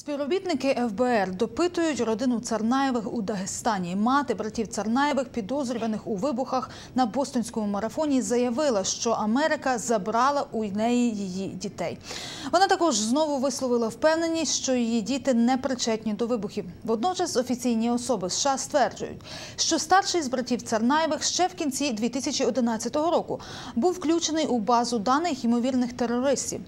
Співробітники ФБР допитують родину Царнаєвих у Дагестані. Мати братів Царнаєвих, підозрюваних у вибухах на Бостонському марафоні, заявила, що Америка забрала у неї її дітей. Вона також знову висловила впевненість, що її діти не причетні до вибухів. Водночас офіційні особи США стверджують, що старший з братів Царнаєвих ще в кінці 2011 року був включений у базу даних ймовірних терористів.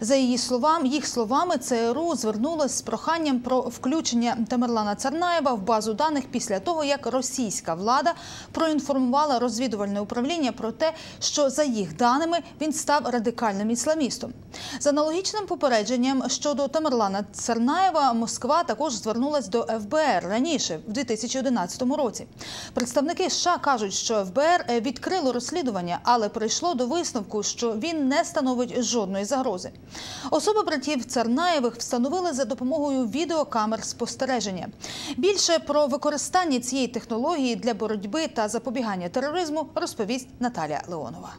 За її словами, їх словами, ЦРУ звернулася з проханням про включення Тамерлана Царнаєва в базу даних після того, як російська влада проінформувала розвідувальне управління про те, що за їх даними він став радикальним ісламістом. З аналогічним попередженням щодо Тамерлана Царнаєва Москва також звернулась до ФБР раніше, в 2011 році. Представники США кажуть, що ФБР відкрило розслідування, але прийшло до висновку, що він не становить жодної загрози. Особи братів Царнаєвих встановили за допомогою відеокамер спостереження. Більше про використання цієї технології для боротьби та запобігання тероризму розповість Наталія Леонова.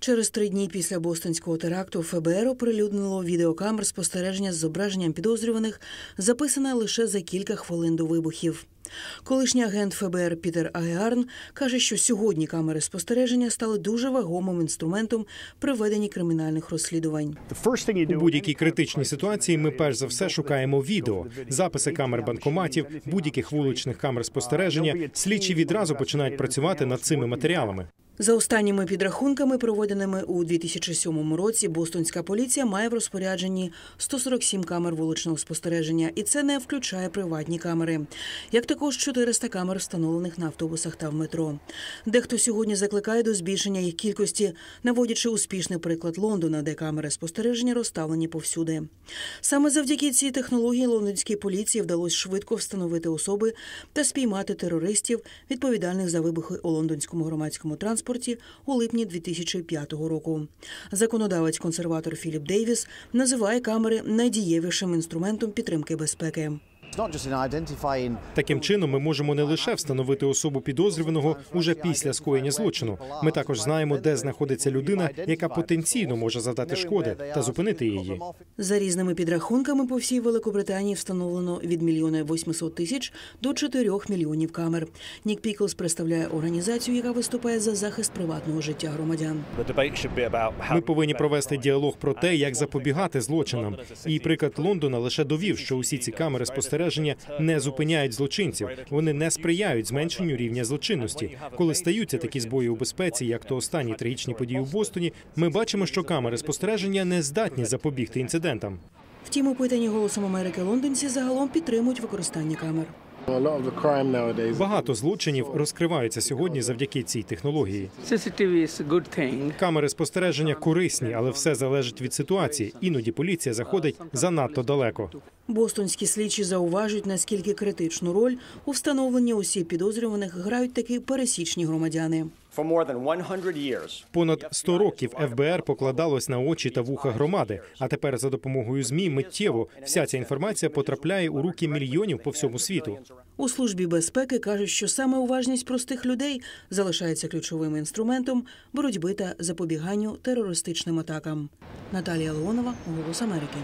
Через три дні після бостонського теракту ФБР оприлюднило відеокамер спостереження з зображенням підозрюваних, записане лише за кілька хвилин до вибухів. Колишній агент ФБР Пітер Айарн каже, що сьогодні камери спостереження стали дуже вагомим інструментом при веденні кримінальних розслідувань. У будь-якій критичній ситуації ми перш за все шукаємо відео, записи камер банкоматів, будь-яких вуличних камер спостереження. Слідчі відразу починають працювати над цими матеріалами. За останніми підрахунками, проведеними у 2007 році, бостонська поліція має в розпорядженні 147 камер вуличного спостереження, і це не включає приватні камери, як також 400 камер, встановлених на автобусах та в метро. Дехто сьогодні закликає до збільшення їх кількості, наводячи успішний приклад Лондона, де камери спостереження розставлені повсюди. Саме завдяки цій технології лондонській поліції вдалося швидко встановити особи та спіймати терористів, відповідальних за вибухи у лондонському громадському транспорті у липні 2005 року. Законодавець консерватор Філіп Дейвіс називає камери найдієвішим інструментом підтримки безпеки. Таким чином, ми можемо не лише встановити особу підозрюваного уже після скоєння злочину. Ми також знаємо, де знаходиться людина, яка потенційно може завдати шкоди, та зупинити її. За різними підрахунками по всій Великобританії встановлено від мільйона 800 тисяч до 4 мільйонів камер. Нік Піклс представляє організацію, яка виступає за захист приватного життя громадян. Ми повинні провести діалог про те, як запобігати злочинам. І приклад Лондона лише довів, що усі ці камери спостереження не зупиняють злочинців. Вони не сприяють зменшенню рівня злочинності. Коли стаються такі збої у безпеці, як то останні трагічні події в Бостоні, ми бачимо, що камери спостереження не здатні запобігти інцидентам. Втім, опитані голосом Америки лондонці загалом підтримують використання камер. Багато злочинів розкриваються сьогодні завдяки цій технології. Камери спостереження корисні, але все залежить від ситуації. Іноді поліція заходить занадто далеко. Бостонські слідчі зауважують, наскільки критичну роль у встановленні усіх підозрюваних грають такі пересічні громадяни. Понад 100 років ФБР покладалось на очі та вуха громади. А тепер за допомогою змі миттєво вся ця інформація потрапляє у руки мільйонів по всьому світу. У службі безпеки кажуть, що саме уважність простих людей залишається ключовим інструментом боротьби та запобіганню терористичним атакам. Наталія Леонова, Голос Америки.